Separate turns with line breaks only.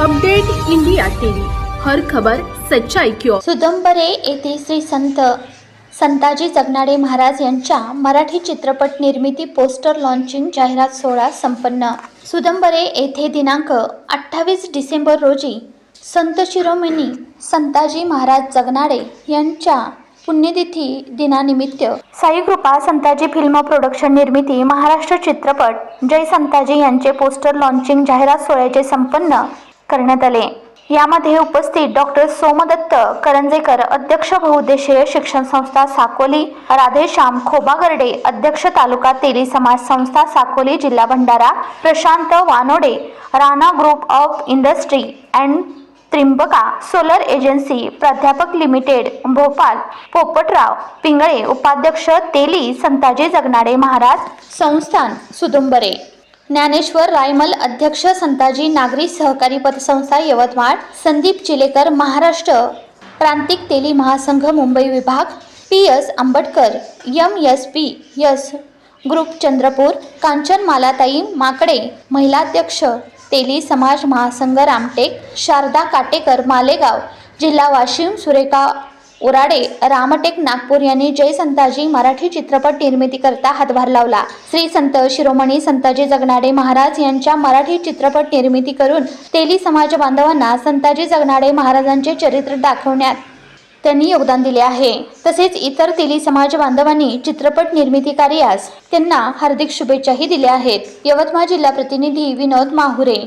Update India TV. हर खबर सच्चाई क्यो
सुदंबरे येथे श्री संत संताजी जगनाडे महाराज यांच्या मराठी चित्रपट निर्मिती पोस्टर लॉन्चिंग जाहिरात सोहळा संपन्न. सुदंबरे येथे दिनांक अठ्ठावीस डिसेंबर रोजी संत शिरोमणी संताजी महाराज जगनाडे यांच्या पुण्यतिथी दिनानिमित्त साई कृपा संताजी फिल्म प्रोडक्शन निर्मिती महाराष्ट्र चित्रपट जय संताजी यांचे पोस्टर लॉन्चिंग जाहिरात सोहळ्याचे संपन्न करण्यात आले. यामध्ये उपस्थित डॉक्टर सोमदत्त करंजेकर अध्यक्ष बहुउद्देशीय शिक्षण संस्था साकोली राधेश्याम खोबागर्डे अध्यक्ष तालुका तेली समाज संस्था साकोली जिल्हा Bhandara Prashant Wanode Rana group of industry and Trimbaka solar agency प्राध्यापक लिमिटेड भोपाल पोपटराव पिंगळे उपाध्यक्ष तेली संताजी जगनाडे महाराज संस्थान सुदुंबरे ज्ञानेश्वर रायमल अध्यक्ष संताजी नागरी सहकारी पतसंस्था यवतमाळ संदीप चिलेकर महाराष्ट्र प्रांतिक तेली महासंघ मुंबई विभाग P S Ambatkar M S P S. Group Chandrapur Kanchan मालाताई Makade महिलाध्यक्ष तेली समाज महासंघ रामटेक शारदा काटेकर मालेगाव जिल्हा वाशिम सुरेखा उराडे रामटेक नागपूर यांनी जय संताजी मराठी चित्रपट निर्मितीकरता हातभार लावला. श्री संत शिरोमणी संताजी जगनाडे महाराज यांच्या मराठी चित्रपट निर्मिती करून तेली समाज बांधवांना संताजी जगनाडे महाराजांचे चरित्र दाखवण्यात त्यांनी योगदान दिले आहे. तसेच इतर तेली समाज बांधवांनी चित्रपट निर्मिती कार्यास त्यांना हार्दिक शुभेच्छाही दिल्या आहेत. यवतमाळ जिल्हा प्रतिनिधी विनोद माहुरे.